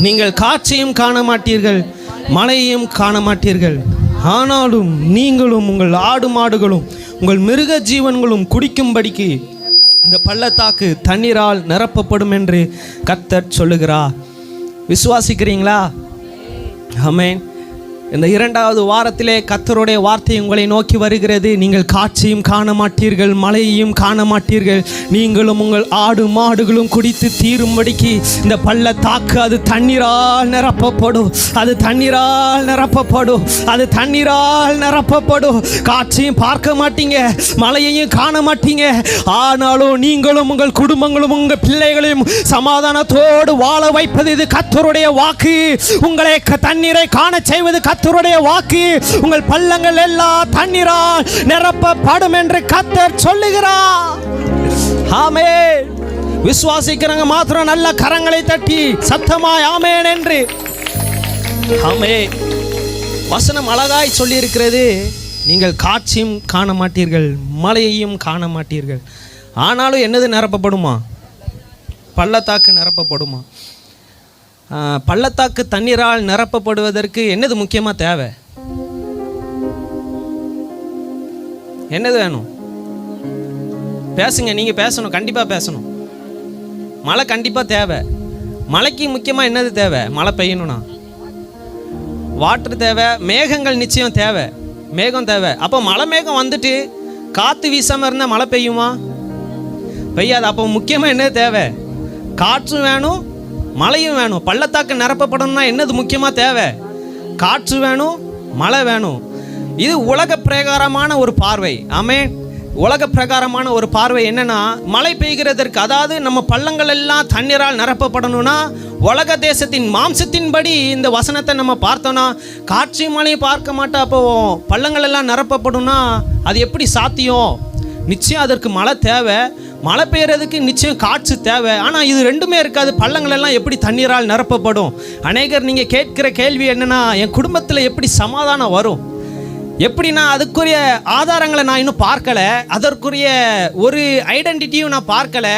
நீங்கள் காற்றையும் காண மாட்டீர்கள் மழையையும் காண மாட்டீர்கள் ஆனாலும் நீங்களும் உங்கள் ஆடு மாடுகளும் உங்கள் மிருக ஜீவன்களும் குடிக்கும்படிக்கு இந்த பள்ளத்தாக்கு தண்ணீரால் நிரப்பப்படும் என்று கர்த்தர் சொல்லுகிறார். விசுவாசிக்கிறீங்களா? ஆமென். இந்த இரண்டாவது வாரத்திலே கத்தருடைய வார்த்தை உங்களை நோக்கி வருகிறது. நீங்கள் காட்சியும் காண மாட்டீர்கள் மழையையும் காண மாட்டீர்கள் நீங்களும் உங்கள் ஆடு மாடுகளும் குடித்து தீரும்படிக்கு இந்த பள்ளத்தாக்கு அது தண்ணீரால் நிரப்பப்படும். அது தண்ணீரால் நிரப்பப்படும். அது தண்ணீரால் நிரப்பப்படும். காட்சியும் பார்க்க மாட்டீங்க மழையையும் காண மாட்டீங்க ஆனாலும் நீங்களும் உங்கள் குடும்பங்களும் உங்கள் பிள்ளைகளையும் சமாதானத்தோடு வாழ வைப்பது இது கத்தருடைய வாக்கு. உங்களை க- தண்ணீரை காண செய்வது கத்தருடைய வாக்கு உங்கள் பள்ளங்கள் எல்லாம் தண்ணீரால் நிரப்பப்படும் என்று கத்தர் சொல்லுகிறார். ஆமே விசுவாசிக்கிறவங்க மாத்திரம் நல்ல கரங்களை தட்டி சத்தமாய் ஆமேன் என்று. ஆமே வசனம் அழகாய் சொல்லியிருக்கிறது. நீங்கள் காட்சியும் காண மாட்டீர்கள் மலையையும் காண மாட்டீர்கள். ஆனாலும் என்னது நிரப்பப்படுமா? பள்ளத்தாக்கு நிரப்பப்படுமா? பள்ளத்தாக்கு தண்ணீரால் நிரப்பப்படுவதற்கு என்னது முக்கியமாக தேவை? என்னது வேணும்? பேசுங்க நீங்கள் பேசணும் கண்டிப்பாக பேசணும். மழை கண்டிப்பாக தேவை. மழைக்கு முக்கியமாக என்னது தேவை? மழை பெய்யணும்னா. வாட்டர் தேவை மேகங்கள் நிச்சயம் தேவை. மேகம் தேவை. அப்போ மழை மேகம் வந்துட்டு காற்று வீசாமல் இருந்தால் மழை பெய்யுமா? பெய்யாது. அப்போ முக்கியமாக என்ன தேவை? காற்றும் வேணும் மழையும் வேணும். பள்ளத்தாக்கு நிரப்பப்படணும்னா என்னது முக்கியமாக தேவை? காற்று வேணும் மழை வேணும். இது உலக பிரகாரமான ஒரு பார்வை. ஆமே உலக பிரகாரமான ஒரு பார்வை என்னன்னா மழை பெய்கிறதற்கு அதாவது நம்ம பள்ளங்கள் எல்லாம் தண்ணீரால் நிரப்பப்படணும்னா உலக தேசத்தின் மாம்சத்தின்படி இந்த வசனத்தை நம்ம பார்த்தோன்னா காட்சி மழையும் பார்க்க மாட்டோம் அப்போ பள்ளங்கள் எல்லாம் நிரப்பப்படும்னா அது எப்படி சாத்தியம்? நிச்சயம் அதற்கு மழை தேவை. மழை பெய்யறதுக்கு நிச்சயம் காற்று தேவை. ஆனால் இது ரெண்டுமே இருக்காது. பள்ளங்கள் எல்லாம் எப்படி தண்ணீரால் நிரப்பப்படும்? அநேகர் நீங்கள் கேட்கிற கேள்வி என்னென்னா என் குடும்பத்தில் எப்படி சமாதானம் வரும்? எப்படின்னா அதுக்குரிய ஆதாரங்களை நான் இன்னும் பார்க்கல. அதற்குரிய ஒரு ஐடென்டிட்டியும் நான் பார்க்கல.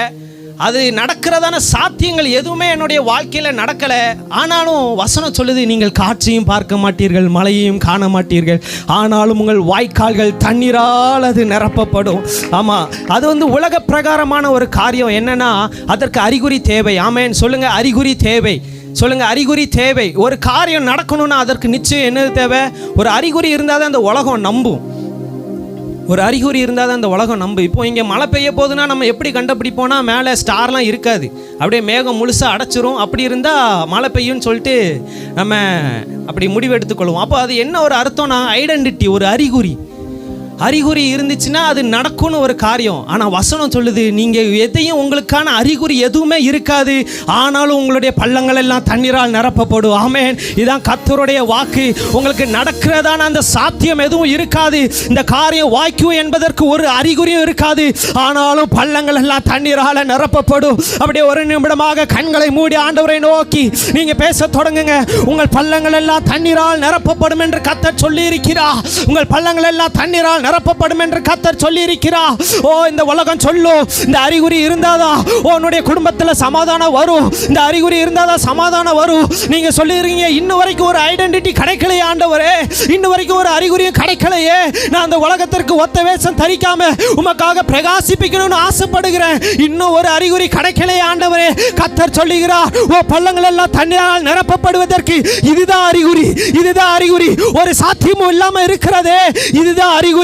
அது நடக்கிறதான சாத்தியங்கள் எதுவுமே என்னுடைய வாழ்க்கையில் நடக்கலை. ஆனாலும் வசனம் சொல்லுது நீங்கள் காட்சியும் பார்க்க மாட்டீர்கள் மழையையும் காண மாட்டீர்கள். ஆனாலும் உங்கள் வாய்க்கால்கள் தண்ணீரால் அது நிரப்பப்படும். ஆமாம் அது வந்து உலக பிரகாரமான ஒரு காரியம். என்னன்னா அதற்கு அறிகுறி தேவை. ஆமேன். சொல்லுங்கள் அறிகுறி தேவை. சொல்லுங்க அறிகுறி தேவை. ஒரு காரியம் நடக்கணும்னா அதற்கு நிச்சயம் என்னது தேவை? ஒரு அறிகுறி இருந்தால் தான் அந்த உலகம் நம்பும். ஒரு அறிகுறி இருந்தால் தான் அந்த உலகம் நம்ப. இப்போ இங்கே மழை பெய்ய போகுதுன்னா நம்ம எப்படி கண்டுபிடிப்போம்னா மேலே ஸ்டார்லாம் இருக்காது. அப்படியே மேகம் முழுசாக அடைச்சிரும். அப்படி இருந்தால் மழை பெய்யும்னு சொல்லிட்டு நம்ம அப்படி முடிவு எடுத்துக்கொள்வோம். அப்போ அது என்ன ஒரு அர்த்தம்னா ஐடென்டிட்டி ஒரு அறிகுறி. அறிகுறி இருந்துச்சுன்னா அது நடக்கும்னு ஒரு காரியம். ஆனால் வசனம் சொல்லுது நீங்கள் எதையும் உங்களுக்கான அறிகுறி எதுவுமே இருக்காது. ஆனாலும் உங்களுடைய பள்ளங்கள் எல்லாம் தண்ணீரால் நிரப்பப்படும். ஆமேன். இதான் கத்தருடைய வாக்கு. உங்களுக்கு நடக்கிறதான அந்த சாத்தியம் எதுவும் இருக்காது. இந்த காரியம் வாய்க்கும் என்பதற்கு ஒரு அறிகுறியும் இருக்காது. ஆனாலும் பள்ளங்கள் எல்லாம் தண்ணீரால் நிரப்பப்படும். அப்படியே ஒரு நிமிடமாக கண்களை மூடி ஆண்டவரை நோக்கி நீங்கள் பேச தொடங்குங்க. உங்கள் பள்ளங்கள் எல்லாம் தண்ணீரால் நிரப்பப்படும் என்று கத்தர் சொல்லி இருக்கிறா உங்கள் பள்ளங்கள் எல்லாம் தண்ணீரால் நிரப்பப்படும் என்று கத்தர் சொல்லி இருக்கிறா ஓ இந்த உலகம் சொல்லும் இந்த அறிகுறி இருந்தாதான் உன்னுடைய குடும்பத்தில் சமாதானம் வரும். இந்த அறிகுறி இருந்தாதான் சமாதானம் வரும். நீங்க சொல்லிருக்கீங்க இன்னும் வரைக்கும் ஒரு ஐடென்டிட்டி கிடைக்கலையே ஆண்டவரே. இன்னும் வரைக்கும் ஒரு அறிகுறியும் கிடைக்கலையே. நான் அந்த உலகத்திற்கு ஒத்த வேஷம் தரிக்காம உமக்காக பிரகாசிப்பிக்கணும்னு ஆசைப்படுகிறேன். இன்னும் ஒரு அறிகுறி கிடைக்கலையே ஆண்டவரே. கத்தர் சொல்லுகிறார் ஓ பள்ளங்கள் எல்லாம் தண்ணீரால் நிரப்பப்படுவதற்கு இதுதான் அறிகுறி. இதுதான் அறிகுறி. ஒரு சாத்தியமும் இல்லாம இருக்கிறதே. இதுதான் அறிகுறி.